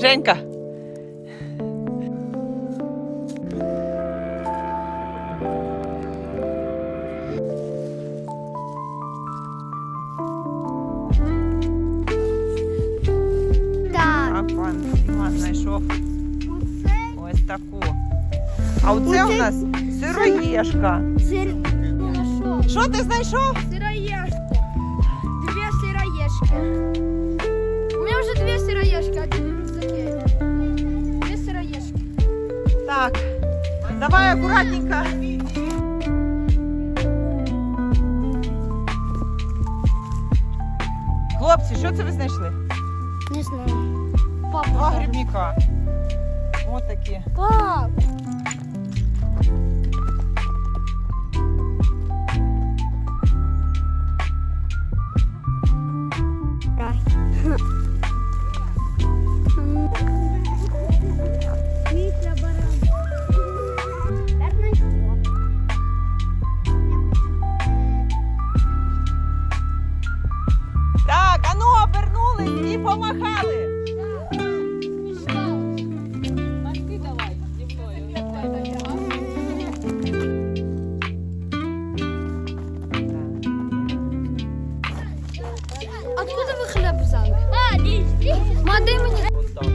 Женька. Так. А пан Діма знайшов ось таку. А оце у нас сироєшка. сир. Знайшов. Що ти знайшов? Сыроежку. Две сыроежки. Давай акуратненько. Хлопці, що це ви знайшли? Не знаю. Папа. Два грибника. Ось такі. Пап. Откуда ви хліб взяли? А, Ма, дай мені. От.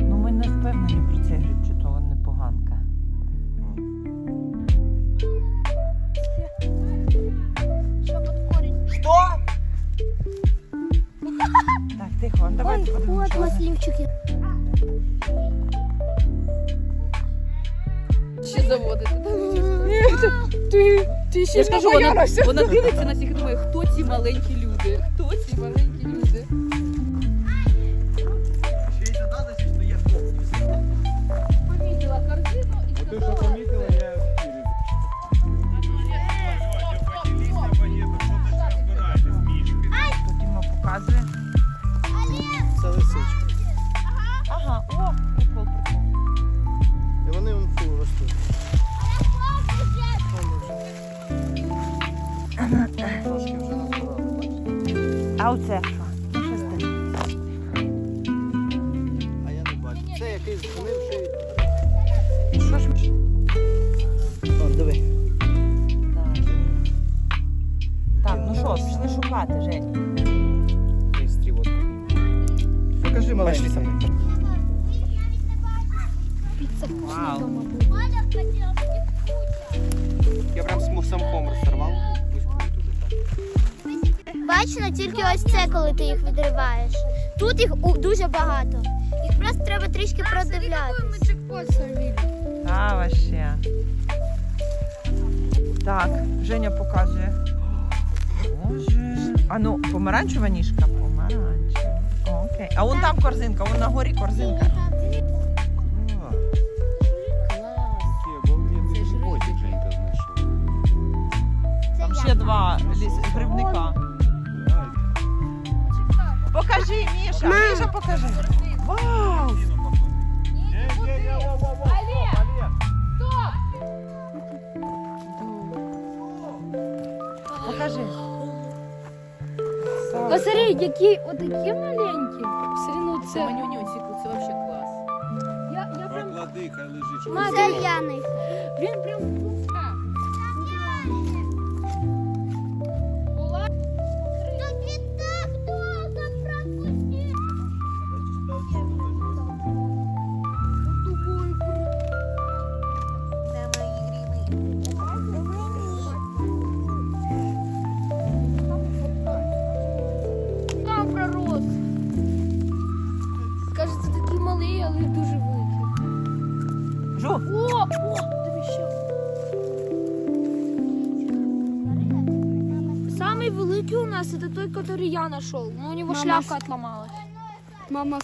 Ну, ми не впевнені про цей гриб, чи то він не поганка. Що? Так, тихо, давайте подивимося. що маслівчики. Ще заводити. Ти, ти ще ж кажу, вона, вона дивиться на всіх і думає, хто ці маленькі люди? Хто ці маленькі люди? А оце що? Ну. А я не бачу. Це якийсь згнивший. Що ж? Вон, диви. Так. Так, ну що, пішли шукати, Жень. Покажи маленький. Вау. Я прям з самком розірвав. Ось. Бачно, тільки ось це, коли ти їх відриваєш. Тут їх дуже багато. Їх просто треба трішки продивлятися. Та, вообще. Так, Женя показує. Боже. А ну, помаранчева ніжка? Помаранчева. О, Окей. А вон там корзинка, вон на горі корзинка. А. Там ще два ліс... грибника. Покажи, Міша, Міша, покажи. Вау! Покажи. Посмотри, які отакі маленькі. Все одно Це манюнюсик, це взагалі клас. Я, я прям, Поклади, хай лежить. щоб Ма, Це Яний. він прям Тобі великий у нас это той, который я нашел. Но у него шляпка отломалась. Мама,